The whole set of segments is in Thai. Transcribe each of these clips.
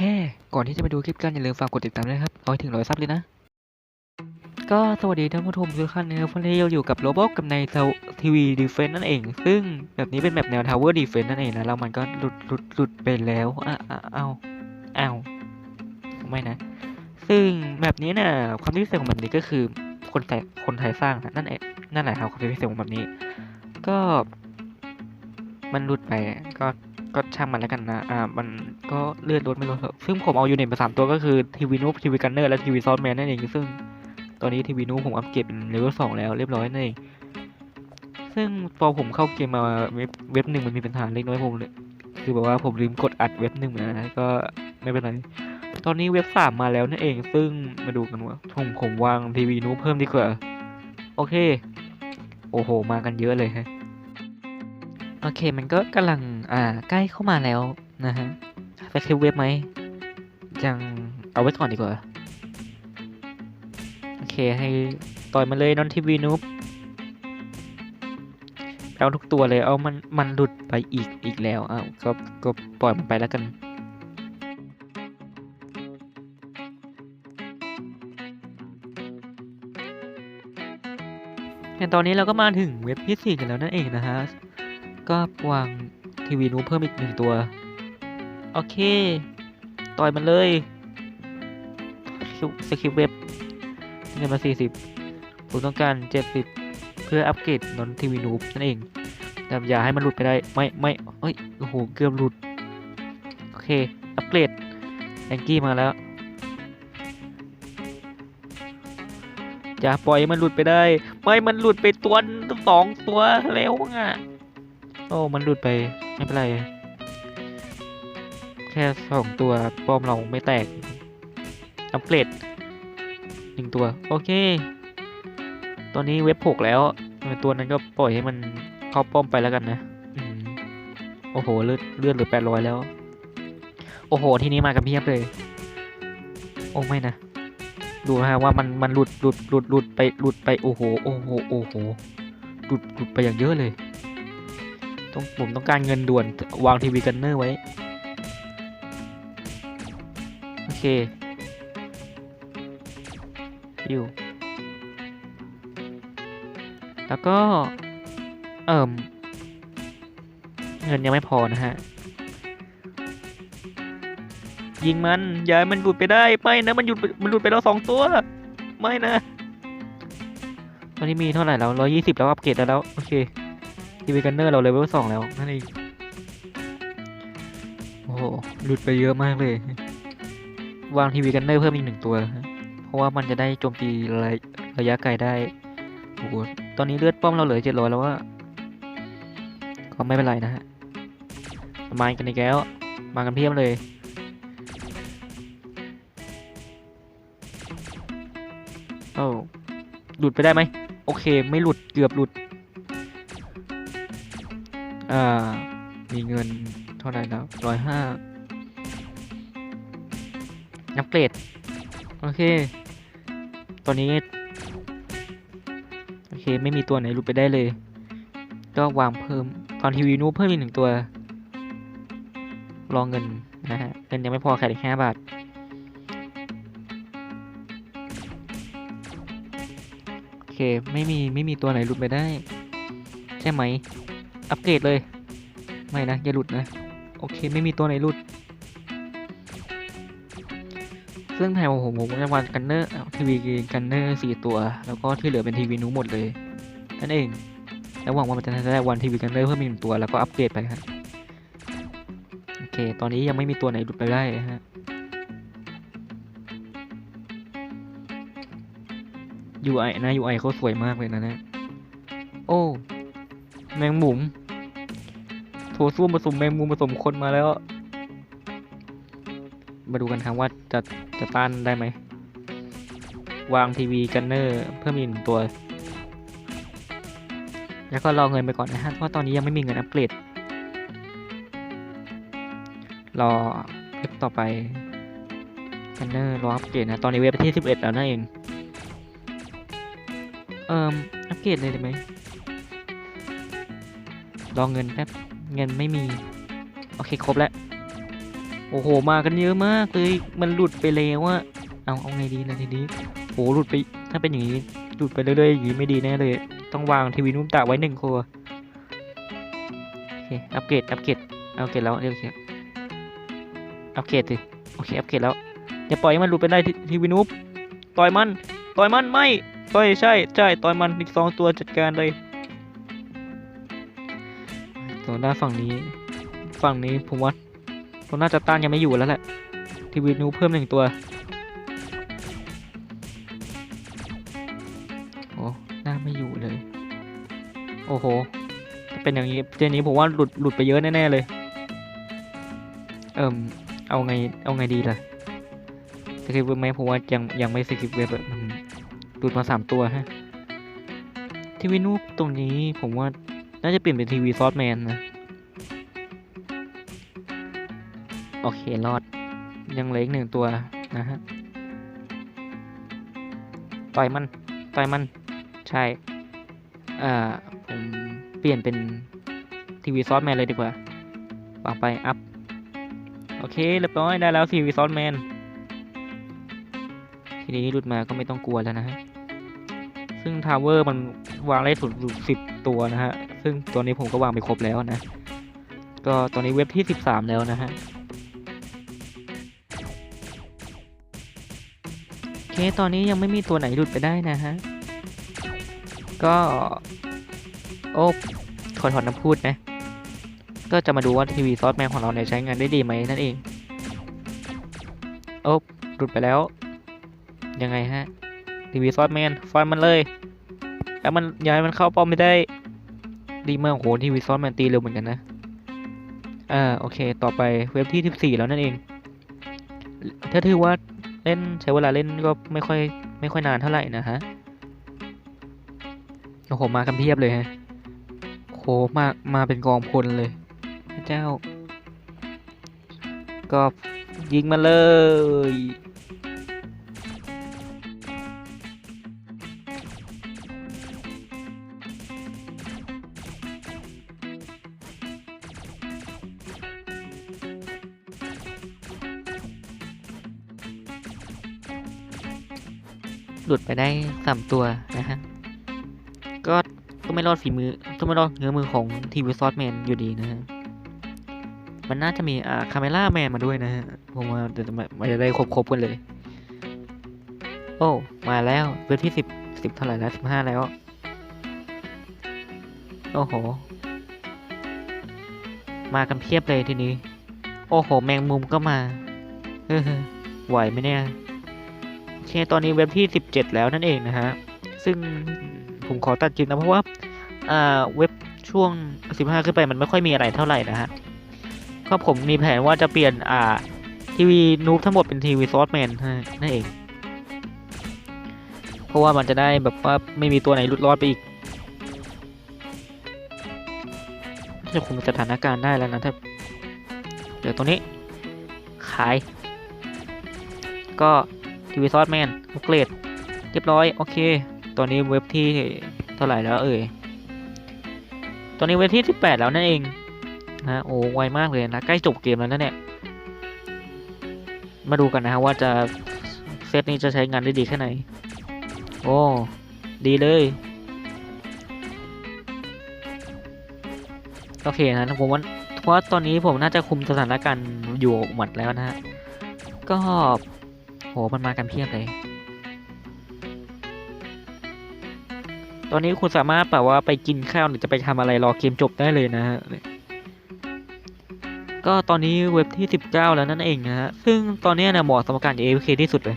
ฮ่ก่อนที่จะไปดูคลิปกันอย่าลืมฝากกดติดตามด้วยครับ เอาให้ถึงร้อยซับเลยนะ ก็สวัสดีท่านผู้ชมทุกท่านนะครับวันนี้เราอยู่กับโรบอทกับในทีวีดีเฟนนั่นเอง ซึ่งแบบนี้เป็นแบบแนวทาวเวอร์ดีเฟนนั่นเองนะ แล้วมันก็หลุดหลุดหลุดไปแล้วอ้าอ้าอ้าวอ้าวไม่นะ ซึ่งแบบนี้นี่ยความพิเศษของแบบนี้ก็คือคนไทยคนไทยสร้างนะนั่นเองนั่นแหละครับความพิเศษของแบบนี้ ก็มันหลุดไปก็ ก็ช่างมันแล้วกันนะ อ่า มันก็เลื่อนรถไม่ลดเถอะซึ่งผมเอายูนิตมาสามตัวก็คือทีวีนูบทีวีกันเนอร์และทีวีซอสแมนนั่นเอง ซึ่งตอนนี้ทีวีนูบผมอัปเกรดเป็นเลเวลสองแล้วเรียบร้อยนั่นเองซึ่งพอผมเข้าเกมมาเว็บหนึ่งมันมีปัญหาเล็กน้อยผมเลยคือแบบว่าผมลืมกดอัดเว็บหนึ่งนะก็ไม่เป็นไร ตอนนี้เว็บสามมาแล้วนั่นเอง ซึ่งมาดูกันว่าผมผมวางทีวีนูเพิ่มดีกว่า โอเค โอ้โห มากันเยอะเลยฮะ โอเค มันก็กำลัง อ่า ใกล้เข้ามาแล้วนะฮะสคริปเว็บไหมยังเอาไว้ก่อนดีกว่า โอเคให้ต่อยมาเลยนอนทีวีนูบเอาทุกตัวเลยเอามันมันหลุดไปอีกอีกแล้วอ้าวก็ก็ปล่อยมันไปแล้วกันในตอนนี้เราก็มาถึงเว็บที่สี่กันแล้วนั่นเองนะฮะ ก็วาง ทีวีนูเพิ่มอีกหนึ่งตัว โอเค ต่อยมันเลยสคริปเว็บเงินมาสี่สิบผมต้องการเจ็ดสิบเพื่ออัปเกรดนอนทีวีนูนั่นเอง แต่อย่าให้มันหลุดไปได้ ไม่ไม่เอ้ย โอ้โห เกือบหลุด โอเค อัปเกรดแองกี้มาแล้ว อย่าปล่อยมันหลุดไปได้ ไม่ มันหลุดไปตัวสองตัวแล้วอะ โอ้ มันหลุดไป ไม่เป็นไร แค่สองตัวป้อมเราไม่แตก อัปเกรดหนึ่งตัว โอเค ตอนนี้เว็บหกแล้วตัวนั้นก็ปล่อยให้มันเข้าป้อมไปแล้วกันนะโอ้โห เลือดเลือดเหลือแปดร้อยแล้ว โอ้โห ทีนี้มากันเพียบเลย โอ้ไม่นะ ดูนะฮะว่ามันมันหลุดหลุดหลุดหลุดไปหลุดไป โอ้โห โอ้โห โอ้โห หลุดหลุดไปอย่างเยอะเลย ต้องผมต้องการเงินด่วนวางทีวีกันเนอร์ไว้ โอเคอยิวแล้วก็ เอ่ม เงินยังไม่พอนะฮะ ยิงมันอย่าให้มันหลุดไปได้ไม่นะมันหยุดมันหลุดไปแล้วสองตัว ไม่นะตอนนี้มีเท่าไหร่แล้วร้อยี่สิบแล้วอัปเกรดแล้ว โอเค ทีวีกันเนอร์เราเลเวลสองแล้วนั่นเองโอ้โหหลุดไปเยอะมากเลย วางทีวีกันเนอร์เพิ่มอีกหนึ่งตัว เพราะว่ามันจะได้โจมตีระยะระยะไกลได้โอ้โหตอนนี้เลือดป้อมเราเหลือเจ็ดร้อยแล้วว่าก็ไม่เป็นไรนะฮะมากันอีกแล้ว มากันเพียบเลยโอ้หลุดไปได้ไหมโอเค ไม่หลุดเกือบหลุด อ่า มีเงินเท่าไหร่แล้วร้อยห้าอัปเกรด โอเค ตอนนี้ โอเค ไม่มีตัวไหนหลุดไปได้เลย ก็วางเพิ่ม ตอนทีวีนูเพิ่มอีกหนึ่งตัว รอเงินนะฮะ เงินยังไม่พอขายอีกห้าบาท โอเค ไม่มี ไม่มีตัวไหนหลุดไปได้ ใช่ไหม อัปเกรดเลย ไม่นะ อย่าหลุดนะ โอเค ไม่มีตัวไหนหลุด ซึ่งแผนของผมผมจะวางกันเนอร์ทีวีกันเนอร์สี่ตัว แล้วก็ที่เหลือเป็นทีวีนูหมดเลยนั่นเอง แล้วหวังว่ามันจะได้วันทีวีกันเนอร์เพิ่มอีกหนึ่งตัวแล้วก็อัปเกรดไปครับโอเค ตอนนี้ยังไม่มีตัวไหนหลุดไปได้ฮะ UI นะ UI เขาสวยมากเลยนะเนี่ยโอ้ แมงมุม ถส้วมผสมแมงมุมผสมคนมาแล้ว มาดูกันครับว่าจะจะต้านได้ไหม วางทีวีกันเนอร์เพิ่มอีกหนึ่งตัว แล้วก็รอเงินไปก่อนนะฮะ เพราะตอนนี้ยังไม่มีเงินอัปเกรด รอเว็บต่อไปกันเนอร์รออัปเกรดนะ ตอนนี้เว็บที่สิบเอ็ดแล้วนั่นเอง เอ่ออัปเกรดเลยได้ไหมรอเงินแป๊บ เงินไม่มี โอเคครบแล้ว โอ้โห มากันเยอะมากเลย มันหลุดไปแล้วอะเอาเอาไงดีล่ะทีนี้โหหลุดไป ถ้าเป็นอย่างนี้หลุดไปเรื่อยๆอย่างนี้ไม่ดีแน่เลย ต้องวางทีวีนุ่มตะไว้หนึ่งครัวโอเคอัปเกรดอัปเกรดอัปเกรดแล้วเรียกเสียอัปเกรดสิโอเคอัปเกรดแล้วอย่าปล่อยให้มันหลุดไปได้ทีทีวีนุ่มต่อยมัน ต่อยมันไม่ต่อยใช่ใช่ต่อยมันอีกสองตัวจัดการเลย ส่วนด้านฝั่งนี้ ฝั่งนี้ผมว่าผมน่าจะต้านยังไม่อยู่แล้วแหละทีวีนูเพิ่มหนึ่งตัวโอ้น่าไม่อยู่เลย โอ้โหเป็นอย่างนี้เจนี้ผมว่าหลุดหลุดไปเยอะแน่ๆเลย เอิ่มเอาไงเอาไงดีล่ะสกิปเว็บไหมผมว่ายังยังไม่สกิปเว็บหลุดมาสามตัวฮะทีวีนูตรงนี้ผมว่า น่าจะเปลี่ยนเป็นทีวีซอสแมนนะ โอเค รอด ยังเหลืออีกหนึ่งตัวนะฮะ ต่อยมัน ต่อยมัน ใช่ อ่า ผมเปลี่ยนเป็นทีวีซอสแมนเลยดีกว่า วางไป อัพ โอเค เรียบร้อย ได้แล้วทีวีซอสแมน ทีนี้หลุดมาก็ไม่ต้องกลัวแล้วนะฮะ ซึ่งทาวเวอร์มันวางได้ถึงสิบตัวนะฮะ ซึ่งตัวนี้ผมก็วางไปครบแล้วนะ ก็ตอนนี้เว็บที่สิบสามแล้วนะฮะโอเคตอนนี้ยังไม่มีตัวไหนหลุดไปได้นะฮะ ก็โอ้ขอถอนน้ำพูดนะ ก็จะมาดูว่าทีวีซอสแมนของเราเนี่ยใช้งานได้ดีไหมนั่นเอง โอ้หลุดไปแล้ว ยังไงฮะทีวีซอสแมนฟันมันเลย แล้วมันย้ายมันเข้าป้อมไม่ได้ ดีมากโอ้โหที่วีซอสแมนตีเร็วเหมือนกันนะ อ่าโอเค ต่อไปเว็บที่สิบสี่แล้วนั่นเอง ถ้าถือว่าเล่นใช้เวลาเล่นก็ไม่ค่อยไม่ค่อยนานเท่าไหร่นะฮะ โอ้โห มากันเพียบเลยฮะโอ้โหมามาเป็นกองพลเลยพระเจ้า ก็ยิงมาเลย หลุดไปได้สามตัวนะฮะ ก็ก็ไม่รอดฝีมือก็ไม่รอดเงื้อมือของทีวีซอสแมนอยู่ดีนะฮะ มันน่าจะมีอ่าคาเมล่าแมนมาด้วยนะฮะ ผมว่าเดี๋ยวจะมามาจะได้ครบครบกันเลย โอ้ มาแล้วเว็บที่สิบสิบเท่าไหร่แล้วสิบห้าแล้ว โอ้โห มากันเพียบเลยทีนี้ โอ้โห แมงมุมก็มาเออไหวไหมเนี่ย เคตอนนี้เว็บที่ 17 แล้วนั่นเองนะฮะ ซึ่งผมขอตัดคลิปนะเพราะว่าอ่าเว็บช่วง 15 ขึ้นไปมันไม่ค่อยมีอะไรเท่าไหร่นะฮะ ก็ผมมีแผนว่าจะเปลี่ยนอ่าทีวีนูบทั้งหมดเป็นทีวีซอสแมนนั่นเอง เพราะว่ามันจะได้แบบว่าไม่มีตัวไหนหลุดรอดไปอีกจะคุมสถานการณ์ได้แล้วนะถ้าเดี๋ยวตรงนี้ ขาย ก็ ทีวีซอสแมนอัปเกรดเรียบร้อย โอเค ตอนนี้เว็บที่เท่าไหร่แล้วเอ่ย ตอนนี้เว็บที่ 18 แล้วนั่นเองนะโอ้ไวมากเลยนะ ใกล้จบเกมแล้วนะเนี่ย มาดูกันนะฮะว่าจะเซตนี้จะใช้งานได้ดีแค่ไหน โอ้ ดีเลย โอเคนะผมว่าเพราะตอนนี้ผมน่าจะคุมสถานการณ์อยู่หมดแล้วนะฮะ ก็ โหมันมากันเพียบเลย ตอนนี้คุณสามารถแบบว่าไปกินข้าวหรือจะไปทำอะไรรอเกมจบได้เลยนะฮะก็ตอนนี้เว็บที่ 19 แล้วนั่นเองนะฮะ ซึ่งตอนนี้เนี่ยเหมาะสำหรับการ AFK ที่สุดเลย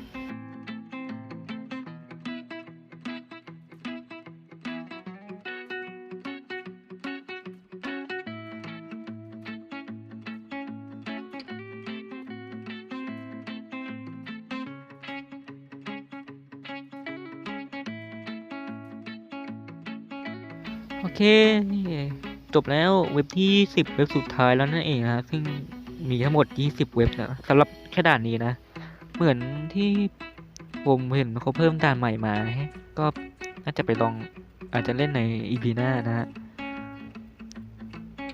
โอเคจบแล้วเว็บที่ 10 เว็บสุดท้ายแล้วนั่นเองนะซึ่งมีทั้งหมด 20 เว็บนะสำหรับแค่ด่านนี้นะ เหมือนที่ผมเห็นเขาเพิ่มด่านใหม่มาก็น่าจะไปลองอาจจะเล่นใน EP หน้านะฮะ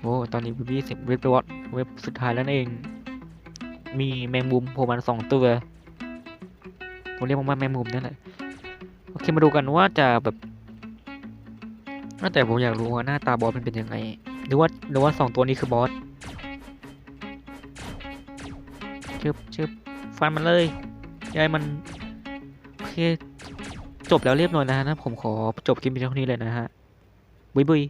โอ้ตอนนี้เว็บที่10เว็บวอตเว็บสุดท้ายแล้วนั่นเอง มีแมงมุมโผล่มาสองตัวผมเรียกมันว่าแมงมุมนั่นแหละโอเคมาดูกันว่าจะแบบ แต่ผมอยากรู้ว่าหน้าตาบอสมันเป็นยังไง หรือว่าหรือว่าสองตัวนี้คือบอสชึบชึบฟันมันเลยยายมันโอเคจบแล้วเรียบร้อยนะฮะนะผมขอจบคลิปเพียงเท่านี้เลยนะฮะบุยบุย